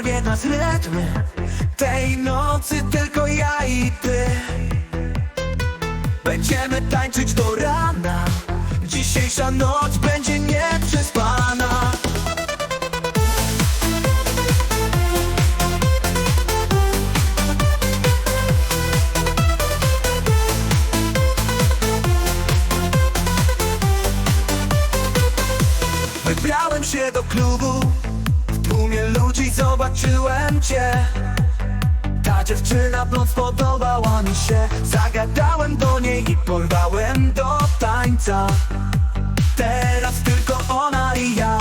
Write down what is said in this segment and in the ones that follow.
porwie nas rytm Tej nocy tylko ja i ty. Będziemy tańczyć do rana. Dzisiejsza noc będzie nieprzespana. Wybrałem się do klubu zobaczyłem cię. Ta dziewczyna blond spodobała mi się. Zagadałem do niej i porwałem do tańca. Teraz tylko ona i ja.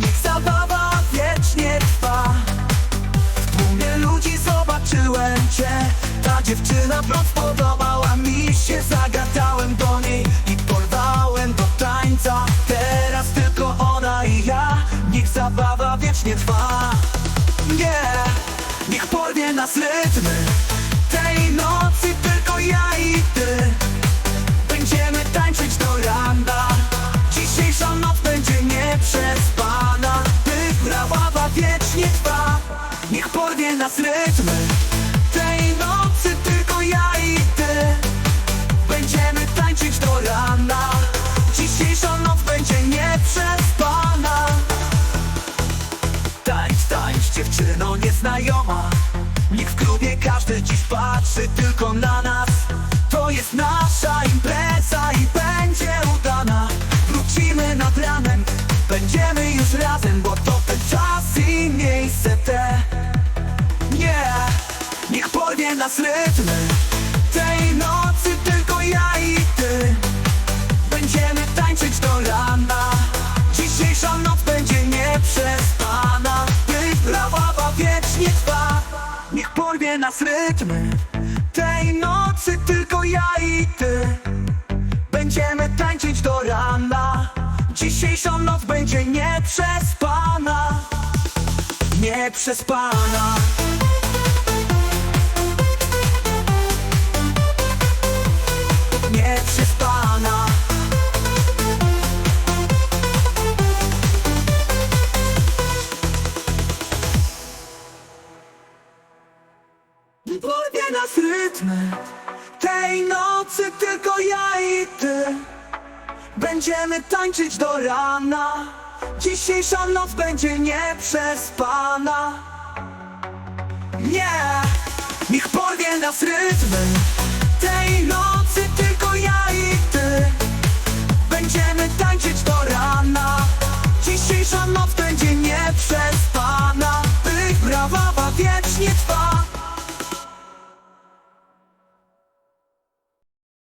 Niech zabawa wiecznie trwa. W tłumie ludzi zobaczyłem cię. Ta dziewczyna blond spodobała nas rytmy Tej nocy tylko ja i ty. Będziemy tańczyć do rana Dzisiejsza noc będzie nieprzespana. Niech zabawa wiecznie trwa. Niech porwie nas rytmy Klubie każdy dziś patrzy tylko na nas. To jest nasza impreza i będzie udana. Wrócimy nad ranem, będziemy już razem Bo to ten czas i miejsce te. Nie, niech porwie nas rytmy Niech porwie nas rytmy Tej nocy tylko ja i ty. Będziemy tańczyć do rana. Dzisiejsza noc będzie nieprzespana. Nieprzespana Płynie nas rytmy. Tej nocy tylko ja i ty. Będziemy tańczyć do rana. Dzisiejsza noc będzie nieprzespana. Nie! Niech porwie nas rytmy. Tej nocy tylko ja i ty. Będziemy tańczyć do rana. Dzisiejsza noc będzie nieprzespana. Tych brawa wiecznie trwa.